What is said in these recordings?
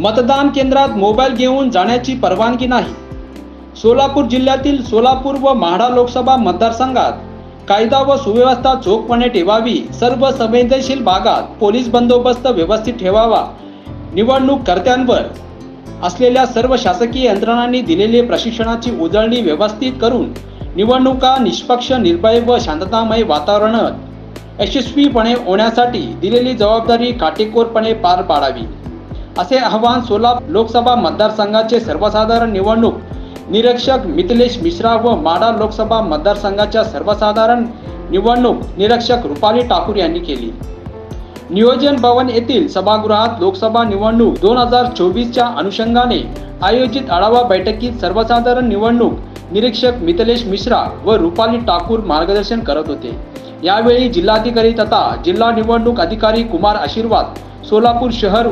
मतदान केंद्रात मोबाईल घेऊन जाण्याची परवानगी नाही. सोलापूर जिल्ह्यातील सोलापूर व माढा लोकसभा मतदारसंघात कायदा व सुव्यवस्था चोखपणे ठेवावी सर्व संवेदनशील भागात पोलीस बंदोबस्त व्यवस्थित ठेवावा निवडणूक कर्त्यांवर असलेल्या सर्व शासकीय यंत्रणांनी दिलेले प्रशिक्षणाची उजळणी व्यवस्थित करून निवडणुका निष्पक्ष निर्भय व शांततामय वातावरणात यशस्वीपणे होण्यासाठी दिलेली जबाबदारी काटेकोरपणे पार पाडावी. असे आवाहन सोलापूर लोकसभा मतदारसंघाचे सर्वसाधारण निवडणूक निरीक्षक मिथिलेश मिश्रा व माडा लोकसभा मतदारसंघाच्या सर्वसाधारण निवडणूक निरीक्षक रुपाली ठाकूर यांनी केली. नियोजन भवन येथील सभागृहात लोकसभा निवडणूक दोन हजार चोवीसच्या अनुषंगाने आयोजित आढावा बैठकीत सर्वसाधारण निवडणूक निरीक्षक मिथिलेश मिश्रा व रुपाली ठाकूर मार्गदर्शन करत होते. यावेळी जिल्हाधिकारी तथा जिल्हा निवडणूक अधिकारी कुमार आशीर्वाद सोलापूर शहर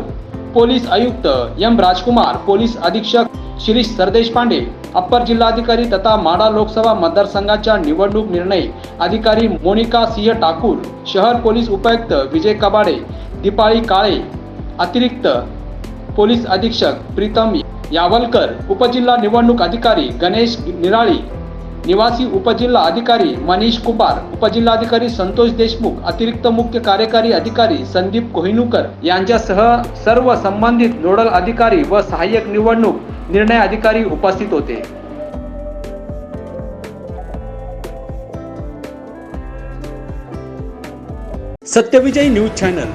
पोलीस आयुक्त एम राजकुमार पोलीस अधीक्षक शिरीष सरदेशपांडे अप्पर जिल्हाधिकारी तथा माडा लोकसभा मतदारसंघाच्या निवडणूक निर्णय अधिकारी मोनिका सिंह ठाकूर शहर पोलीस उपायुक्त विजय कबाडे दीपाळी काळे अतिरिक्त पोलीस अधीक्षक प्रीतम यावलकर उपजिल्हा निवडणूक अधिकारी गणेश निराळी निवासी उपजिल्हा अधिकारी मनीष कुमार उपजिल्हाधिकारी संतोष देशमुख अतिरिक्त मुख्य कार्यकारी अधिकारी संदीप कोहिनूकर यांच्यासह सर्व संबंधित नोडल अधिकारी व सहाय्यक निवडणूक निर्णय अधिकारी उपस्थित होते. सत्यविजय न्यूज चॅनल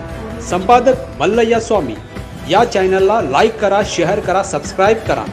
संपादक मल्लय्या स्वामी. या चॅनलला लाईक करा शेअर करा सबस्क्राईब करा.